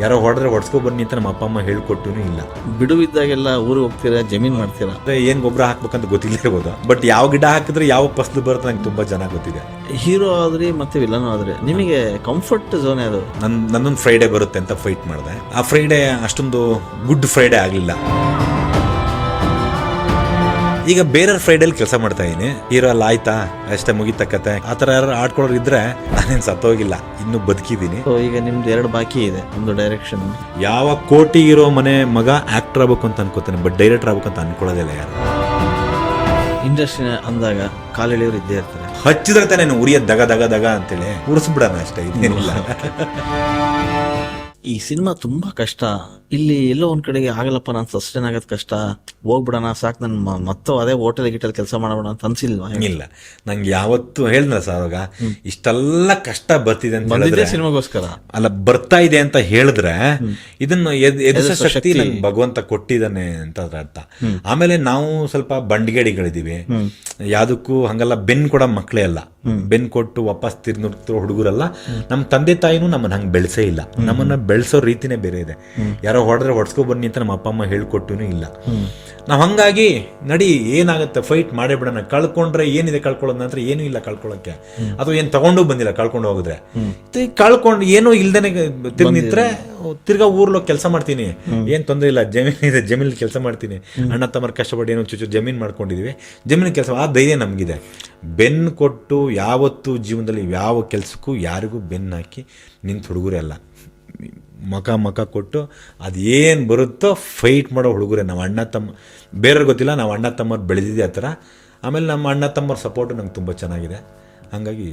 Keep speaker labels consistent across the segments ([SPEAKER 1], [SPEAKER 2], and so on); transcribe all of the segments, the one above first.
[SPEAKER 1] ಯಾರೋ ಹೊಡೆದ್ರೆ ಹೊಡ್ಸ್ಕೊ ಬನ್ನಿ ಅಂತ ನಮ್ಮ ಅಪ್ಪ ಅಮ್ಮ ಹೇಳ್ಕೊಟ್ಟು ಇಲ್ಲ.
[SPEAKER 2] ಬಿಡುವಿದ್ದಾಗೆಲ್ಲ ಊರು ಹೋಗ್ತೀರಾ ಜಮೀನ್ ಮಾಡ್ತೀರಾ?
[SPEAKER 1] ಅಂದ್ರೆ ಏನ್ ಗೊಬ್ಬರ ಹಾಕ್ಬೇಕಂತ ಗೊತ್ತಿಲ್ಲ ಇರ್ಬೋದು. ಬಟ್ ಯಾವ ಗಿಡ ಹಾಕಿದ್ರೆ ಯಾವ ಫಸಲು ಬರುತ್ತೆ ನಂಗೆ ತುಂಬಾ ಚೆನ್ನಾಗಿ ಗೊತ್ತಿದೆ.
[SPEAKER 2] ಹೀರೋ ಆದ್ರಿ ಮತ್ತೆ ವಿಲನ್ ಆದ್ರೆ ನಿಮಗೆ ಕಂಫರ್ಟ್ ಝೋನ್ ಅದು
[SPEAKER 1] ನನ್ ನನ್ನೊಂದು ಫ್ರೈಡೆ ಬರುತ್ತೆ ಅಂತ ಫೈಟ್ ಮಾಡಿದೆ. ಆ ಫ್ರೈಡೆ ಅಷ್ಟೊಂದು ಗುಡ್ ಫ್ರೈಡೆ ಆಗಲಿಲ್ಲ. ಈಗ ಬೇರೆ ಫ್ರೈಡಲ್ಲಿ ಕೆಲಸ ಮಾಡ್ತಾ ಇದೀನಿ. ಹೀರೋ ಅಲ್ಲ ಆಯ್ತಾ? ಅಷ್ಟೇ ಮುಗಿತ ಕತೆ ಆ ಥರ ಯಾರು ಆಡ್ಕೊಳ್ಳೋರು ಇದ್ರೆ ನಾನೇನ್ ಸತ್ತೋಗಿಲ್ಲ. ಇನ್ನೂ ಬದುಕಿದೀನಿ.
[SPEAKER 2] ಸೊ ಈಗ ನಿಮ್ದು ಎರಡು ಬಾಕಿ ಇದೆ ಒಂದು ಡೈರೆಕ್ಷನ್
[SPEAKER 1] ಯಾವ ಕೋಟಿ ಇರೋ ಮನೆ ಮಗ ಆಕ್ಟರ್ ಆಗ್ಬೇಕು ಅಂತ ಅನ್ಕೋತಾನೆ ಬಟ್ ಡೈರೆಕ್ಟರ್ ಆಗ್ಬೇಕು ಅಂತ ಅನ್ಕೊಳ್ಳೋದಿಲ್ಲ ಯಾರು.
[SPEAKER 2] ಇಂಡಸ್ಟ್ರಿ ಅಂದಾಗ ಕಾಲೆಳೆಯೋರು ಇದ್ದೇ ಇರ್ತಾರೆ.
[SPEAKER 1] ಹಚ್ಚಿದ್ರೆ ತಾನೇ ಉರಿಯ ದಗ ದಗ ದಗ ಅಂತೇಳಿ. ಉರಿಸ್ಬಿಡೋಣ ಅಷ್ಟೇ ಇದೇನಿಲ್ಲ.
[SPEAKER 2] ಈ ಸಿನಿಮಾ ತುಂಬಾ ಕಷ್ಟ. ಇಲ್ಲಿ ಎಲ್ಲೋ ಒಂದ್ ಕಡೆಗೆ ಆಗಲ್ಲಪ್ಪ ನಾನು ಸಸ್ಟೈನ್ ಆಗೋದ್ ಕಷ್ಟ. ಹೋಗ್ಬಿಡೋಣ ಸಾಕು ನನ್ ಮ- ಮತ್ತೆ ಅದೇ ಹೋಟೆಲ್ ಗಿಟಲ್ ಕೆಲಸ ಮಾಡೋಣ ಅಂತ ಅನ್ಸಿಲ್ವಾ
[SPEAKER 1] ಇಲ್ಲ. ನಂಗೆ ಯಾವತ್ತು ಹೇಳಿದ್ರ ಸರ್ ಅವಾಗ ಇಷ್ಟೆಲ್ಲ ಕಷ್ಟ ಬರ್ತಿದೆ ಅಂತ ಹೇಳಿದ್ರೆ
[SPEAKER 2] ಸಿನಿಮಾಗೋಸ್ಕರ?
[SPEAKER 1] ಅಲ್ಲ ಬರ್ತಾ ಇದೆ ಅಂತ ಹೇಳಿದ್ರೆ ಇದನ್ನು ಎದ್- ಎದುರಿಸೋ ಶಕ್ತಿ ನಂಗೆ ಭಗವಂತ ಕೊಟ್ಟಿದ್ದಾನೆ ಅಂತ ಅರ್ಥ. ಆಮೇಲೆ ನಾವು ಸ್ವಲ್ಪ ಬಂಡಿಗೇಡಿಗಳಿದೀವಿ ಯಾವ್ದಕ್ಕೂ ಹಂಗಲ್ಲ ಬೆನ್ ಕೂಡ ಮಕ್ಕಳೇ ಅಲ್ಲ. ಬೆನ್ ಕೊಟ್ಟು ವಾಪಸ್ ತಿರ್ನುತ್ತಿರೋ ಹುಡುಗರಲ್ಲ ನಮ್ಮ ತಂದೆ ತಾಯಿನೂ ನಮ್ಮನ್ನ ಹಂಗೆ ಬೆಳೆಸೇ ಇಲ್ಲ. ನಮ್ಮನ್ನ ಬೆಳೆಸೋ ರೀತಿನೇ ಬೇರೆ ಇದೆ. ಯಾರೋ ಹೊಡೆದ್ರೆ ಹೊಡ್ಸ್ಕೊ ಬನ್ನಿ ಅಂತ ನಮ್ಮ ಅಪ್ಪ ಅಮ್ಮ ಹೇಳ್ಕೊಟ್ಟೂ ಇಲ್ಲ. ನಾವು ಹಂಗಾಗಿ ನಡಿ ಏನಾಗುತ್ತೆ ಫೈಟ್ ಮಾಡೇ ಬಿಡೋಣ ಕಳ್ಕೊಂಡ್ರೆ ಏನಿದೆ ಕಳ್ಕೊಳ್ಳೋದು ನಂತರ ಏನೂ ಇಲ್ಲ ಕಳ್ಕೊಳ್ಳೋಕೆ. ಅಥವಾ ಏನು ತಗೊಂಡು ಬಂದಿಲ್ಲ ಕಳ್ಕೊಂಡು ಹೋಗಿದ್ರೆ. ಕಳ್ಕೊಂಡು ಏನೂ ಇಲ್ದೇನೆ ತಿರ್ಗಿ ನಿಂತ್ರೆ ತಿರ್ಗಾ ಊರ್ಲೋ ಕೆಲಸ ಮಾಡ್ತೀನಿ. ಏನ್ ತೊಂದರೆ ಇಲ್ಲ ಜಮೀನ್ ಇದೆ ಜಮೀನ್ ಕೆಲಸ ಮಾಡ್ತೀನಿ. ಅಣ್ಣ ತಮ್ಮ ಕಷ್ಟಪಟ್ಟು ಏನೋ ಚುಚ್ಚು ಜಮೀನ್ ಮಾಡ್ಕೊಂಡಿದೀವಿ. ಜಮೀನ್ ಕೆಲಸ ಆ ಧೈರ್ಯ ನಮಗಿದೆ. ಬೆನ್ ಕೊಟ್ಟು ಯಾವತ್ತೂ ಜೀವನದಲ್ಲಿ ಯಾವ ಕೆಲಸಕ್ಕೂ ಯಾರಿಗೂ ಬೆನ್ನು ಹಾಕಿ ನಿಂತು ಹುಡುಗರೇ ಅಲ್ಲ. ಮಕ ಮಕ ಕೊಟ್ಟು ಅದೇನು ಬರುತ್ತೋ ಫೈಟ್ ಮಾಡೋ ಹುಡುಗರೇ ನಮ್ಮ ಅಣ್ಣ ತಮ್ಮ ಬೇರೆಯವ್ರಿಗೆ ಗೊತ್ತಿಲ್ಲ ನಾವು ಅಣ್ಣ ತಮ್ಮರು ಬೆಳೆದಿದ್ದೆ ಆ ಥರ. ಆಮೇಲೆ ನಮ್ಮ ಅಣ್ಣ ತಮ್ಮರ ಸಪೋರ್ಟು ನಂಗೆ ತುಂಬ ಚೆನ್ನಾಗಿದೆ. ಹಾಗಾಗಿ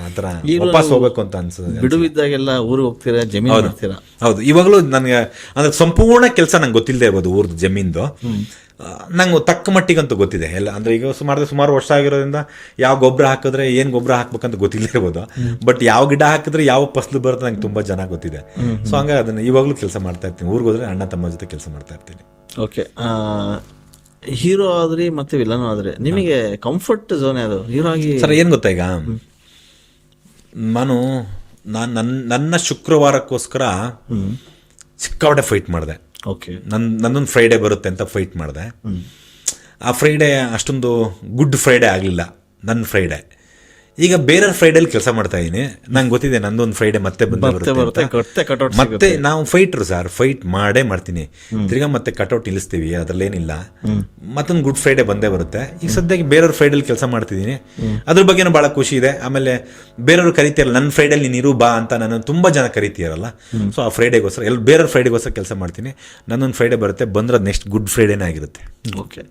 [SPEAKER 1] ಆ ಥರ ವಾಪಸ್ ಹೋಗ್ಬೇಕು ಅಂತ ಅನ್ಸುತ್ತೆ
[SPEAKER 2] ಬಿಡುವಿದ್ದಾಗೆಲ್ಲ ಊರಿಗೆ ಹೋಗ್ತೀರಾ ಜಮೀನ್ ಹೋಗ್ತೀರಾ
[SPEAKER 1] ಹೌದು. ಇವಾಗಲೂ ನನಗೆ ಅಂದ್ರೆ ಸಂಪೂರ್ಣ ಕೆಲಸ ನಂಗೆ ಗೊತ್ತಿಲ್ಲದೆ ಇರ್ಬೋದು ಊರ್ದು ಜಮೀನ್ದು. ನಂಗೆ ತಕ್ಕ ಮಟ್ಟಿಗಂತೂ ಗೊತ್ತಿದೆ. ಎಲ್ಲ ಅಂದ್ರೆ ಈಗ ಸುಮಾರು ಸುಮಾರು ವರ್ಷ ಆಗಿರೋದ್ರಿಂದ ಯಾವ ಗೊಬ್ಬರ ಹಾಕಿದ್ರೆ ಏನು ಗೊಬ್ಬರ ಹಾಕ್ಬೇಕಂತ ಗೊತ್ತಿಲ್ಲ ಇರ್ಬೋದು ಬಟ್ ಯಾವ ಗಿಡ ಹಾಕಿದ್ರೆ ಯಾವ ಫಸಲು ಬರುತ್ತೆ ನಂಗೆ ತುಂಬ ಚೆನ್ನಾಗಿ ಗೊತ್ತಿದೆ. ಸೊ ಹಂಗೆ ಅದನ್ನ ಇವಾಗಲೂ ಕೆಲಸ ಮಾಡ್ತಾ ಇರ್ತೀನಿ. ಊರಿಗೆ ಹೋದ್ರೆ ಅಣ್ಣ ತಮ್ಮ ಜೊತೆ ಕೆಲಸ ಮಾಡ್ತಾ ಇರ್ತೀನಿ.
[SPEAKER 2] ಓಕೆ ಹೀರೋ ಆದ್ರಿ ಮತ್ತೆ ವಿಲನ್ ಆದ್ರೆ? ನಿಮಗೆ ಕಂಫರ್ಟ್ ಝೋನ್ ಅದು ಹೀರೋ ಆಗಿ
[SPEAKER 1] ಸರ್ ಏನು ಗೊತ್ತಾ ಈಗ? ನಾನು ನಾನು ನನ್ನ ನನ್ನ ಶುಕ್ರವಾರಕ್ಕೋಸ್ಕರ ಸಿಕ್ಕಾಪಟ್ಟೆ ಫೈಟ್ ಮಾಡಿದೆ.
[SPEAKER 2] ಓಕೆ
[SPEAKER 1] ನನ್ನ ನನ್ನೊಂದು ಫ್ರೈಡೇ ಬರುತ್ತೆ ಅಂತ ಫೈಟ್ ಮಾಡಿದೆ. ಆ ಫ್ರೈಡೇ ಅಷ್ಟೊಂದು ಗುಡ್ ಫ್ರೈಡೇ ಆಗಲಿಲ್ಲ. ನನ್ನ ಫ್ರೈಡೆ ಈಗ ಬೇರೆ ಅಲ್ಲಿ ಕೆಲಸ ಮಾಡ್ತಾ ಇದ್ದೀನಿ ನಂಗೆ ಗೊತ್ತಿದೆ ನಂದೊಂದು ಫ್ರೈಡೆ ಮತ್ತೆ ಬಂದು
[SPEAKER 2] ಬರುತ್ತೆ
[SPEAKER 1] ಅಂತ. ಮತ್ತೆ ನಾವು ಫೈಟ್ರು ಸರ್ ಫೈಟ್ ಮಾಡೇ ಮಾಡ್ತೀನಿ. ತಿರ್ಗಾ ಮತ್ತೆ ಕಟೌಟ್ ನಿಲ್ಲಿಸ್ತೀವಿ ಅದ್ರಲ್ಲೇನಿಲ್ಲ. ಮತ್ತೊಂದು ಗುಡ್ ಫ್ರೈಡೆ ಬಂದೇ ಬರುತ್ತೆ. ಈಗ ಸದ್ಯಕ್ಕೆ ಬೇರೆಯವ್ರ ಫ್ರೈಡಲ್ಲಿ ಕೆಲಸ ಮಾಡ್ತಿದ್ದೀನಿ ಅದ್ರ ಬಗ್ಗೆನೂ ಭಾಳ ಖುಷಿ ಇದೆ. ಆಮೇಲೆ ಬೇರೆಯವ್ರು ಕರಿತೀರಲ್ಲ ನನ್ನ ಫ್ರೈಡಲ್ಲಿ ನೀನು ಇರು ಬಾ ಅಂತ ನಾನು ತುಂಬಾ ಜನ ಕರಿತೀರಲ್ಲ. ಸೊ ಆ ಫ್ರೈಡೆಗೋಸ್ಕರ ಎಲ್ಲ ಬೇರೆಯವ್ರ ಫ್ರೈಡೆಗೋಸ್ಕರ ಕೆಲಸ ಮಾಡ್ತೀನಿ. ನನ್ನೊಂದು ಫ್ರೈಡೆ ಬರುತ್ತೆ ಬಂದ್ರೆ ನೆಕ್ಸ್ಟ್ ಗುಡ್ ಫ್ರೈಡೇನೇ ಆಗಿರುತ್ತೆ.
[SPEAKER 2] ಓಕೆ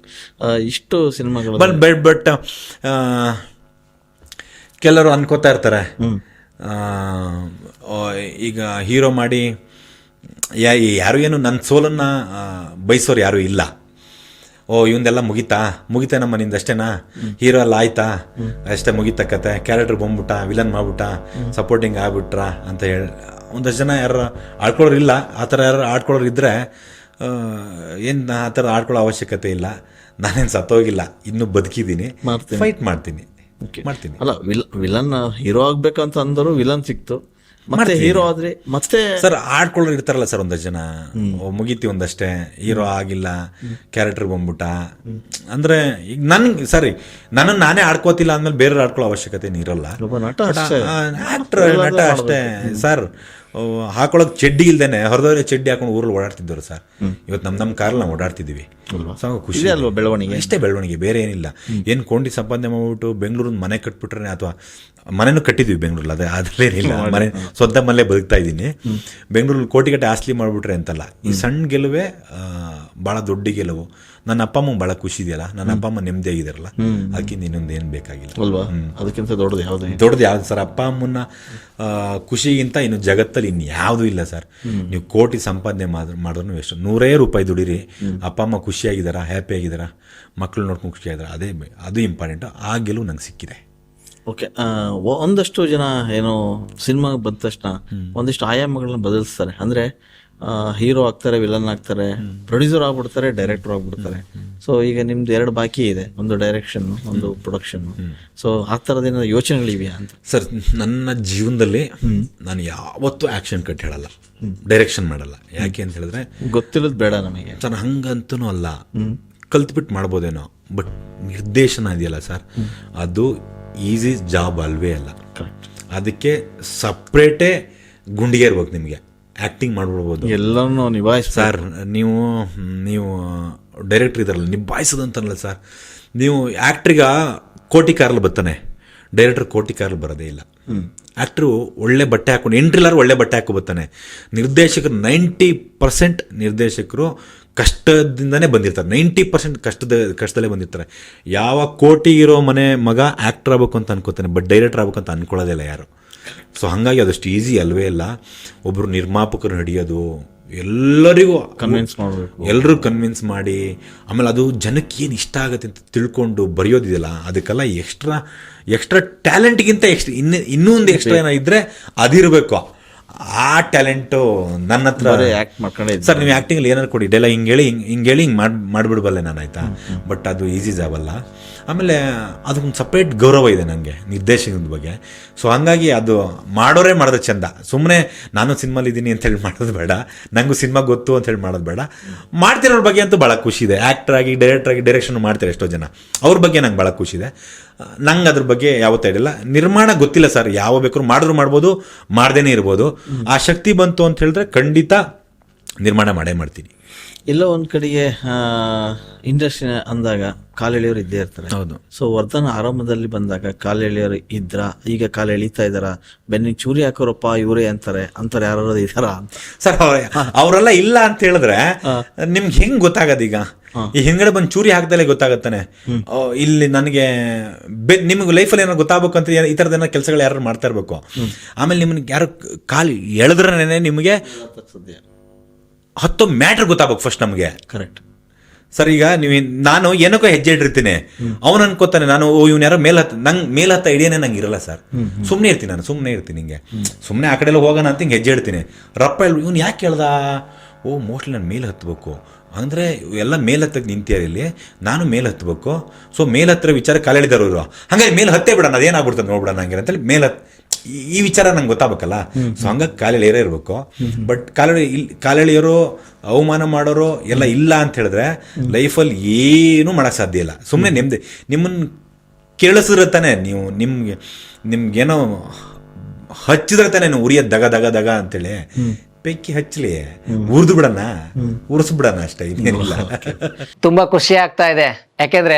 [SPEAKER 2] ಇಷ್ಟು ಸಿನಿಮಾಗಳು.
[SPEAKER 1] ಬಟ್ ಬಟ್ ಬಟ್ ಕೆಲವರು ಅನ್ಕೋತಾ ಇರ್ತಾರೆ. ಈಗ ಹೀರೋ ಮಾಡಿ ಯಾ ಯಾರು ಏನು ನನ್ನ ಸೋಲನ್ನು ಬಯಸೋರು ಯಾರು ಇಲ್ಲ. ಓ ಇವಂದೆಲ್ಲ ಮುಗಿತಾ? ಮುಗಿತಾ ನಮ್ಮ ನಿಂದ ಅಷ್ಟೇನಾ? ಹೀರೋ ಎಲ್ಲ ಆಯ್ತಾ? ಅಷ್ಟೇ ಮುಗಿತ ಕತೆ. ಕ್ಯಾರೆಕ್ಟರ್ ಬಂದ್ಬಿಟ್ಟ ವಿಲನ್ ಮಾಡ್ಬಿಟ್ಟ ಸಪೋರ್ಟಿಂಗ್ ಆಗ್ಬಿಟ್ರ ಅಂತ ಹೇಳಿ. ಒಂದಷ್ಟು ಜನ ಯಾರು ಆಡ್ಕೊಳ್ಳೋರು ಇಲ್ಲ. ಆ ಥರ ಯಾರು ಆಡ್ಕೊಳ್ಳೋರು ಇದ್ದರೆ ಏನು ಆ ಥರ ಆಡ್ಕೊಳ್ಳೋ ಅವಶ್ಯಕತೆ ಇಲ್ಲ. ನಾನೇನು ಸತ್ತೋಗಿಲ್ಲ. ಇನ್ನೂ ಬದುಕಿದ್ದೀನಿ. ಫೈಟ್ ಮಾಡ್ತೀನಿ. ಮಾಡ್ತೀನಿ.
[SPEAKER 2] ಅಲ್ಲ ವಿಲ್ ವಿಲನ್ ಹೀರೋ ಆಗ್ಬೇಕಂತ ಅಂದರು ವಿಲನ್ ಸಿಕ್ತು. ಮತ್ತೆ ಹೀರೋ ಆದ್ರೆ ಮತ್ತೆ
[SPEAKER 1] ಸರ್ ಆಡ್ಕೊಳ್ಳೋರು ಇರ್ತಾರಲ್ಲ ಸರ್ ಒಂದಷ್ಟು ಜನ. ಮುಗೀತಿ ಒಂದಷ್ಟೇ. ಹೀರೋ ಆಗಿಲ್ಲ ಕ್ಯಾರೆಕ್ಟರ್ ಬಂದ್ಬಿಟ್ಟ. ಅಂದ್ರೆ ಈಗ ನನ್ ಸರಿ ನನ್ನ ನಾನೇ ಆಡ್ಕೋತಿಲ್ಲ ಅಂದ್ಮೇಲೆ ಬೇರೆ ಆಡ್ಕೊಳ್ಳೋ ಅವಶ್ಯಕತೆ ಇರಲ್ಲ ಆಕ್ಟರ್ ನಟ ಅಷ್ಟೇ. ಸರ್ ಹಾಕೊಳಕ್ ಚಡ್ಡಿ ಇಲ್ದೇನೆ ಹೊರದವ್ರೆ ಚಡ್ಡಿ ಹಾಕೊಂಡು ಊರಲ್ಲಿ ಓಡಾಡ್ತಿದ್ದರು ಸರ್. ಇವತ್ತು ನಮ್ಮ ನಮ್ಮ ಕಾರಲ್ಲಿ ನಾವು ಓಡಾಡ್ತಿದ್ದೀವಿ. ಸೊ ಖುಷಿ
[SPEAKER 2] ಅಲ್ವಾ ಬೆಳವಣಿಗೆ?
[SPEAKER 1] ಅಷ್ಟೇ ಬೆಳವಣಿಗೆ ಬೇರೆ ಏನಿಲ್ಲ. ಏನು ಕೊಂಡಿ ಸಂಪಾದನೆ ಮಾಡ್ಬಿಟ್ಟು ಬೆಂಗಳೂರಿನ ಮನೆ ಕಟ್ಬಿಟ್ರೆ ಅಥವಾ ಮನೆನೂ ಕಟ್ಟಿದ್ವಿ ಬೆಂಗಳೂರಲ್ಲಿ ಅದೇ ಅದ್ರಲ್ಲೇನಿಲ್ಲ ಮನೆ ಸ್ವಂತ ಮನೆ ಬದುಕ್ತಾ ಇದ್ದೀನಿ. ಬೆಂಗಳೂರಲ್ಲಿ ಕೋಟಿಗಟ್ಟೆ ಆಸ್ಲಿ ಮಾಡಿಬಿಟ್ರೆ ಅಂತಲ್ಲ ಈ ಸಣ್ಣ ಗೆಲುವೆ ಭಾಳ ದೊಡ್ಡ ಗೆಲುವು. ನನ್ನ ಅಪ್ಪ ಅಮ್ಮ ಭಾಳ ಖುಷಿ ಇದೆಯಲ್ಲ? ನನ್ನ ಅಪ್ಪ ಅಮ್ಮ ನೆಮ್ಮದಿ ಆಗಿದಾರಲ್ಲ? ಅದಕ್ಕಿಂತ ಇನ್ನೊಂದು ಏನು ಬೇಕಾಗಿಲ್ಲ.
[SPEAKER 2] ಅಲ್ವಾ? ಅದಕ್ಕಿಂತ ದೊಡ್ಡದು ಯಾವ್ದು?
[SPEAKER 1] ದೊಡ್ಡದು ಯಾವ್ದು? ಸರ್ ಅಪ್ಪ ಅಮ್ಮನ ಖುಷಿಗಿಂತ ಇನ್ನು ಜಗತ್ತಲ್ಲಿ ಇನ್ನು ಯಾವುದೂ ಇಲ್ಲ ಸರ್. ನೀವು ಕೋಟಿ ಸಂಪಾದನೆ ಮಾಡ್ ಮಾಡಿದ್ರು ಎಷ್ಟು ನೂರೇ ರೂಪಾಯಿ ದುಡೀರಿ. ಅಪ್ಪ ಅಮ್ಮ ಖುಷಿಯಾಗಿದ್ದಾರಾ ಹ್ಯಾಪಿ ಆಗಿದ್ದಾರಾ ಮಕ್ಕಳು ನೋಡ್ಕೊಂಡು ಖುಷಿಯಾಗಿದ್ದಾರೆ ಅದೇ ಅದು ಇಂಪಾರ್ಟೆಂಟ್ ಆ ಗೆಲುವು ನಂಗೆ ಸಿಕ್ಕಿದೆ.
[SPEAKER 2] ಓಕೆ ಒಂದಷ್ಟು ಜನ ಏನು ಸಿನಿಮಾ ಬಂದ ತಕ್ಷಣ ಒಂದಿಷ್ಟು ಆಯಾಮಗಳನ್ನ ಬದಲಿಸ್ತಾರೆ. ಅಂದ್ರೆ ಹೀರೋ ಆಗ್ತಾರೆ ವಿಲನ್ ಆಗ್ತಾರೆ ಪ್ರೊಡ್ಯೂಸರ್ ಆಗ್ಬಿಡ್ತಾರೆ ಡೈರೆಕ್ಟರ್ ಆಗ್ಬಿಡ್ತಾರೆ. ಸೊ ಈಗ ನಿಮ್ದು ಎರಡು ಬಾಕಿ ಇದೆ ಒಂದು ಡೈರೆಕ್ಷನ್ ಒಂದು ಪ್ರೊಡಕ್ಷನ್ ಸೊ ಆ ಥರದೇನೋ ಯೋಚನೆಗಳಿವೆಯಾ ಅಂತ?
[SPEAKER 1] ಸರ್ ನನ್ನ ಜೀವನದಲ್ಲಿ ನಾನು ಯಾವತ್ತೂ ಆ್ಯಕ್ಷನ್ ಕಟ್ ಹೇಳಲ್ಲ. ಡೈರೆಕ್ಷನ್ ಮಾಡಲ್ಲ. ಯಾಕೆ ಅಂತ ಹೇಳಿದ್ರೆ
[SPEAKER 2] ಗೊತ್ತಿಲ್ಲದ ಬೇಡ ನಮಗೆ.
[SPEAKER 1] ಸರ್ ಹಂಗಂತೂ ಅಲ್ಲ. ಕಲ್ತ್ಬಿಟ್ಟು ಮಾಡ್ಬೋದೇನೋ ಬಟ್ ನಿರ್ದೇಶನ ಇದೆಯಲ್ಲ ಸರ್ ಅದು ಈಸಿ ಜಾಬ್ ಅಲ್ವೇ ಅಲ್ಲ. ಅದಕ್ಕೆ ಸಪ್ರೇಟೇ ಗುಂಡಿಗೆ ಇರ್ಬೇಕು ನಿಮಗೆ. ಆ್ಯಕ್ಟಿಂಗ್ ಮಾಡ್ಬಿಡ್ಬೋದು.
[SPEAKER 2] ಎಲ್ಲನೂ ನಿಭಾಯಿಸ್
[SPEAKER 1] ಸರ್ ನೀವು ನೀವು ಡೈರೆಕ್ಟ್ರ್ ಇದಾರಲ್ಲ ನಿಭಾಯಿಸೋದಂತನಲ್ಲ ಸರ್ ನೀವು ಆ್ಯಕ್ಟ್ರಿಗ ಕೋಟಿ ಕಾರಲ್ಲಿ ಬರ್ತಾನೆ. ಡೈರೆಕ್ಟ್ರ್ ಕೋಟಿ ಕಾರಲ್ಲಿ ಬರೋದೇ ಇಲ್ಲ. ಆ್ಯಕ್ಟ್ರು ಒಳ್ಳೆ ಬಟ್ಟೆ ಹಾಕೊಂಡು ಎಂಟ್ರಿಲಾರು ಒಳ್ಳೆ ಬಟ್ಟೆ ಹಾಕೊ ಬರ್ತಾನೆ. ನಿರ್ದೇಶಕರು ನೈಂಟಿ ಪರ್ಸೆಂಟ್ ನಿರ್ದೇಶಕರು ಕಷ್ಟದಿಂದನೇ ಬಂದಿರ್ತಾರೆ. ನೈಂಟಿ ಪರ್ಸೆಂಟ್ ಕಷ್ಟದ ಕಷ್ಟದಲ್ಲೇ ಬಂದಿರ್ತಾರೆ. ಯಾವ ಕೋಟಿ ಇರೋ ಮನೆ ಮಗ ಆ್ಯಕ್ಟ್ರ್ ಆಗಬೇಕು ಅಂತ ಅನ್ಕೋತಾನೆ ಬಟ್ ಡೈರೆಕ್ಟರ್ ಆಗ್ಬೇಕು ಅಂತ ಅನ್ಕೊಳ್ಳೋದೇ ಇಲ್ಲ ಯಾರು. ಸೊ ಹಾಗಾಗಿ ಅದಷ್ಟು ಈಸಿ ಅಲ್ವೇ ಇಲ್ಲ ಒಬ್ಬರು ನಿರ್ಮಾಪಕರು ಹಿಡಿಯೋದು ಎಲ್ಲರಿಗೂ
[SPEAKER 2] ಕನ್ವಿನ್ಸ್ ಮಾಡಬೇಕು.
[SPEAKER 1] ಎಲ್ಲರೂ ಕನ್ವಿನ್ಸ್ ಮಾಡಿ ಆಮೇಲೆ ಅದು ಜನಕ್ಕೆ ಏನು ಇಷ್ಟ ಆಗುತ್ತೆ ಅಂತ ತಿಳ್ಕೊಂಡು ಬರೆಯೋದಿದೆಯಲ್ಲ ಅದಕ್ಕೆಲ್ಲ ಎಕ್ಸ್ಟ್ರಾ ಎಕ್ಸ್ಟ್ರಾ ಟ್ಯಾಲೆಂಟ್ಗಿಂತ ಎಕ್ಸ್ಟ್ರಾ ಇನ್ನು ಇನ್ನೂ ಒಂದು ಎಕ್ಸ್ಟ್ರಾ ಏನೋ ಇದ್ದರೆ ಅದಿರಬೇಕು. ಆ ಟ್ಯಾಲೆಂಟು ನನ್ನ ಹತ್ರ
[SPEAKER 2] ಮಾಡ್ಕೊಂಡೇ ಇದ್ದೆ.
[SPEAKER 1] ಸರ್ ನೀವು ಆ್ಯಕ್ಟಿಂಗಲ್ಲಿ ಏನಾರು ಕೊಡಿ. ಡೈಲಾಗ್ ಹಿಂಗೆ ಹೇಳಿ ಹಿಂಗೆ ಹಿಂಗೆ ಹೇಳಿ ಹಿಂಗೆ ಮಾಡಿ ಮಾಡಿಬಿಡ್ಬಲ್ಲೆ ನಾನು ಆಯಿತಾ? ಬಟ್ ಅದು ಈಸಿ ಜಾಬಲ್ಲ ಆಮೇಲೆ ಅದಕ್ಕೊಂದು ಸಪ್ರೇಟ್ ಗೌರವ ಇದೆ ನನಗೆ ನಿರ್ದೇಶನದ ಬಗ್ಗೆ. ಸೊ ಹಂಗಾಗಿ ಅದು ಮಾಡೋರೇ ಮಾಡೋದು ಚಂದ. ಸುಮ್ಮನೆ ನಾನು ಸಿನಿಮಾಲಿ ಇದ್ದೀನಿ ಅಂತೇಳಿ ಮಾಡೋದು ಬೇಡ. ನನಗೂ ಸಿನಿಮಾ ಗೊತ್ತು ಅಂತೇಳಿ ಮಾಡೋದು ಬೇಡ. ಮಾಡ್ತಿರೋರ ಬಗ್ಗೆ ಅಂತೂ ಭಾಳ ಖುಷಿ ಇದೆ. ಆ್ಯಕ್ಟರ್ ಆಗಿ ಡೈರೆಕ್ಟರ್ ಆಗಿ ಡೈರೆಕ್ಷನ್ ಮಾಡ್ತಾರೆ ಎಷ್ಟೋ ಜನ. ಅವ್ರ ಬಗ್ಗೆ ನಂಗೆ ಭಾಳ ಖುಷಿ ಇದೆ. ನಂಗೆ ಅದ್ರ ಬಗ್ಗೆ ಯಾವತ್ತೂ ಇಡಿಲ್ಲ ನಿರ್ಮಾಣ ಗೊತ್ತಿಲ್ಲ ಸರ್. ಯಾವ ಬೇಕಾದ್ರೂ ಮಾಡಿದ್ರು ಮಾಡ್ಬೋದು ಮಾಡ್ದೇನೆ ಇರ್ಬೋದು. ಆ ಶಕ್ತಿ ಬಂತು ಅಂತ ಹೇಳಿದ್ರೆ ಖಂಡಿತ ನಿರ್ಮಾಣ ಮಾಡೇ ಮಾಡ್ತೀನಿ.
[SPEAKER 2] ಎಲ್ಲೋ ಒಂದ್ ಕಡೆಗೆ ಇಂಡಸ್ಟ್ರಿ ಅಂದಾಗ ಕಾಲೆಳೆಯವರು ಇದ್ದೇ ಇರ್ತಾರೆ.
[SPEAKER 1] ಹೌದು.
[SPEAKER 2] ಸೊ ವರ್ಧನ ಆರಂಭದಲ್ಲಿ ಬಂದಾಗ ಕಾಲೆಳೆಯವರು ಇದ್ರ? ಈಗ ಕಾಲು ಎಳಿತಾ ಇದಾರ ಬೆನ್ನಿಗೆ ಚೂರಿ ಹಾಕೋರಪ್ಪ ಇವರೇ ಅಂತಾರೆ. ಅಂತಾರೆ ಯಾರು ಇದಾರ
[SPEAKER 1] ಸರ್ ಅವರೆಲ್ಲ ಇಲ್ಲ ಅಂತ ಹೇಳಿದ್ರೆ ನಿಮ್ಗೆ ಹೆಂಗ್ ಗೊತ್ತಾಗದ ಈಗ? ಈ ಹಿಂಗಡೆ ಬಂದು ಚೂರಿ ಹಾಕ್ದಲೇ ಗೊತ್ತಾಗತ್ತಾನೆ. ಇಲ್ಲಿ ನನಗೆ ನಿಮ್ಗೆ ಲೈಫಲ್ಲಿ ಏನೋ ಗೊತ್ತಾಗಬೇಕು ಅಂತ ಏನ್- ಈ ಥರದ ಏನೋ ಕೆಲಸಗಳು ಯಾರು ಮಾಡ್ತಾ ಇರಬೇಕು. ಆಮೇಲೆ ನಿಮ್ಗೆ ಯಾರು ಕಾಲು ಎಳೆದ್ರೇನೆ ನಿಮಗೆ ಹತ್ತು ಮ್ಯಾಟ್ರ್ ಗೊತ್ತಾಗಬೇಕು ಫಸ್ಟ್ ನಮಗೆ.
[SPEAKER 2] ಕರೆಕ್ಟ್
[SPEAKER 1] ಸರ್ ಈಗ ನೀವು ನಾನು ಏನಕ್ಕೋ ಹೆಜ್ಜೆ ಇಟ್ಟಿರ್ತೀನಿ. ಅವನು ಅನ್ಕೋತಾನೆ ನಾನು ಓ ಇವ್ನ ಯಾರೋ ಮೇಲ್ ಹತ್ತ ನಂಗೆ ಮೇಲ್ ಹತ್ತ ಐಡಿಯಾನೇ ನಂಗೆ ಇರಲ್ಲ ಸರ್. ಸುಮ್ಮನೆ ಇರ್ತೀನಿ ನಾನು ಸುಮ್ಮನೆ ಇರ್ತೀನಿ ಹಿಂಗೆ. ಸುಮ್ಮನೆ ಆ ಕಡೆ ಎಲ್ಲ ಹೋಗೋಣ ಅಂತ ಹಿಂಗೆ ಹೆಜ್ಜೆ ಇಡ್ತೀನಿ. ರಪ್ಪ ಹೇಳಿ ಇವ್ನು ಯಾಕೆ ಕೇಳ್ದ? ಓ ಮೋಸ್ಟ್ಲಿ ನಾನು ಮೇಲೆ ಹತ್ತಬೇಕು ಅಂದರೆ ಎಲ್ಲ ಮೇಲ್ ಹತ್ತಕ್ಕೆ ನಿಂತಿಯಾರ ಇಲ್ಲಿ? ನಾನು ಮೇಲೆ ಹತ್ತಬೇಕು ಸೊ ಮೇಲ್ ಹತ್ತಿರ ವಿಚಾರ ಕಾಲೆಳಿದಾರು ಇವರು. ಹಂಗಾಗಿ ಮೇಲೆ ಹತ್ತೇ ಬಿಡೋಣ ಅದೇನಾಗ್ಬಿಡ್ತದೆ ನೋಡ್ಬಿಡೋಣ ಹಂಗೆ ಅಂತೇಳಿ ಮೇಲ್ ಹತ್ ಈ- ವಿಚಾರ ನಂಗೆ ಗೊತ್ತಾಗಬೇಕಲ್ಲ? ಸೊ ಹಂಗಾಗಿ ಕಾಲೆಳೆಯರೇ ಇರಬೇಕು. ಬಟ್ ಕಾಲೆಳೆ ಇಲ್ಲಿ ಕಾಲೆಳೆಯರು ಅವಮಾನ ಮಾಡೋರು ಎಲ್ಲ ಇಲ್ಲ ಅಂತ ಹೇಳಿದ್ರೆ ಲೈಫಲ್ಲಿ ಏನೂ ಮಾಡೋಕ್ಕೆ ಸಾಧ್ಯ ಇಲ್ಲ. ಸುಮ್ಮನೆ ನಿಮ್ದು ನಿಮ್ಮನ್ನು ಕೇಳಿಸಿದ್ರೆ ತಾನೆ ನೀವು ನಿಮ್ಗೆ ನಿಮ್ಗೇನೋ ಹಚ್ಚಿದ್ರೆ ತಾನೆ ನೀವು ಉರಿಯೋದು ದಗ ದಗ ದಗ ಅಂತೇಳಿ. ಬೆಕ್ಕಿ ಹಚ್ಚಲಿ ಉರಿದು ಬಿಡೋಣ ಉರಿಸ್ಬಿಡೋಣ ಅಷ್ಟೇ ಇನ್ನೇನಿಲ್ಲ
[SPEAKER 3] ತುಂಬಾ ಖುಷಿ ಆಗ್ತಾ ಇದೆ. ಯಾಕೆಂದ್ರೆ